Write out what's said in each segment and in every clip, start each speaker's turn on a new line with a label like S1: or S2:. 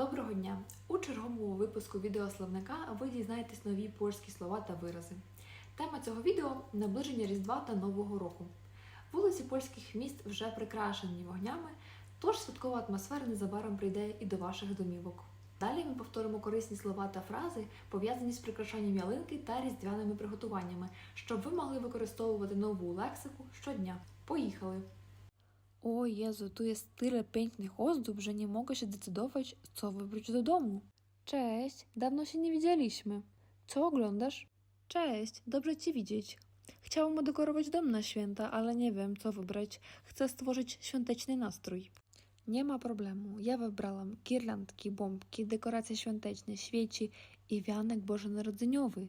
S1: Доброго дня! У черговому випуску відеословника ви дізнаєтесь нові польські слова та вирази. Тема цього відео наближення Різдва та Нового року. Вулиці польських міст вже прикрашені вогнями, тож святкова атмосфера незабаром прийде і до ваших домівок. Далі ми повторимо корисні слова та фрази, пов'язані з прикрашанням ялинки та різдвяними приготуваннями, щоб ви могли використовувати нову лексику щодня. Поїхали!
S2: O Jezu, tu jest tyle pięknych ozdób, że nie mogę się zdecydować, co wybrać do domu. Cześć, dawno się nie widzieliśmy. Co oglądasz? Cześć, dobrze Cię widzieć. Chciałam udekorować dom na święta, ale nie wiem, co wybrać. Chcę stworzyć świąteczny nastrój. Nie ma problemu. Ja wybrałam girlandki, bombki, dekoracje świąteczne, świeci i wianek bożonarodzeniowy.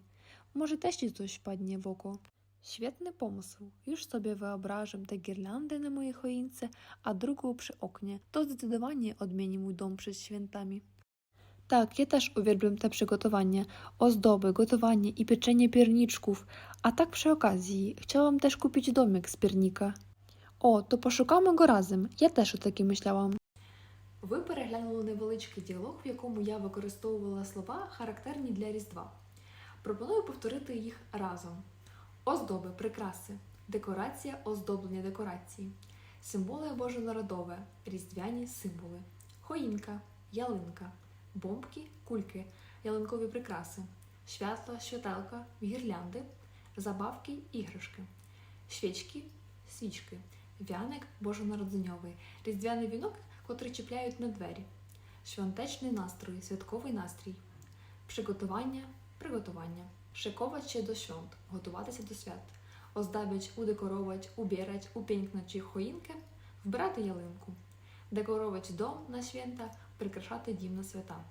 S2: Może też Ci coś padnie w oko. Świetny pomysł. Już sobie wyobrażam te girlandy na mojej choince, a drugą przy oknie. To zdecydowanie odmieni mój dom przed świętami. Tak, ja też uwielbiam te przygotowania. Ozdoby, gotowanie i pieczenie pierniczków. A tak przy okazji, chciałam też kupić domek z piernika. O, to poszukamy go razem. Ja też o takim myślałam.
S1: Ви переглянули невеличкий діалог, в якому я використовувала слова, характерні для Різдва. Пропоную повторити їх разом: оздоби, прикраси, декорація, оздоблення декорації, символи божонародове, різдвяні символи, хоїнка, ялинка, бомбки, кульки, ялинкові прикраси, святла, святелка, гірлянди, забавки, іграшки, свічки, свічки, вяник божонаrodzeniowy, різдвяний вінок, котрий чіпляють на двері, świąteczny настрій, святковий настрій, приготування, приготування, шиковать się до świąt, готуватися до свят, оздабять, удекоровать, убірать, упінькнуть choinkę, вбирати ялинку, декоровать дом на święta, прикрашати дім на свята,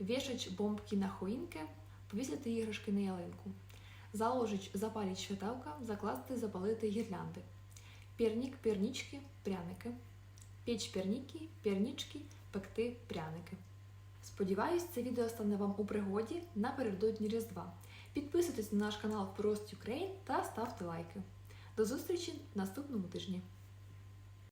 S1: вішать бомбки на choinkę, повісити іграшки на ялинку, заложить, запалить światełka, закласти, запалити гірлянди, пірнік, пірнічки, пряники, піч пірніки, пірнічки, пекти пряники. Сподіваюсь, це відео стане вам у пригоді напередодні Різдва. Підписуйтесь на наш канал Прост Ukraine та ставте лайки. До зустрічі в наступному тижні!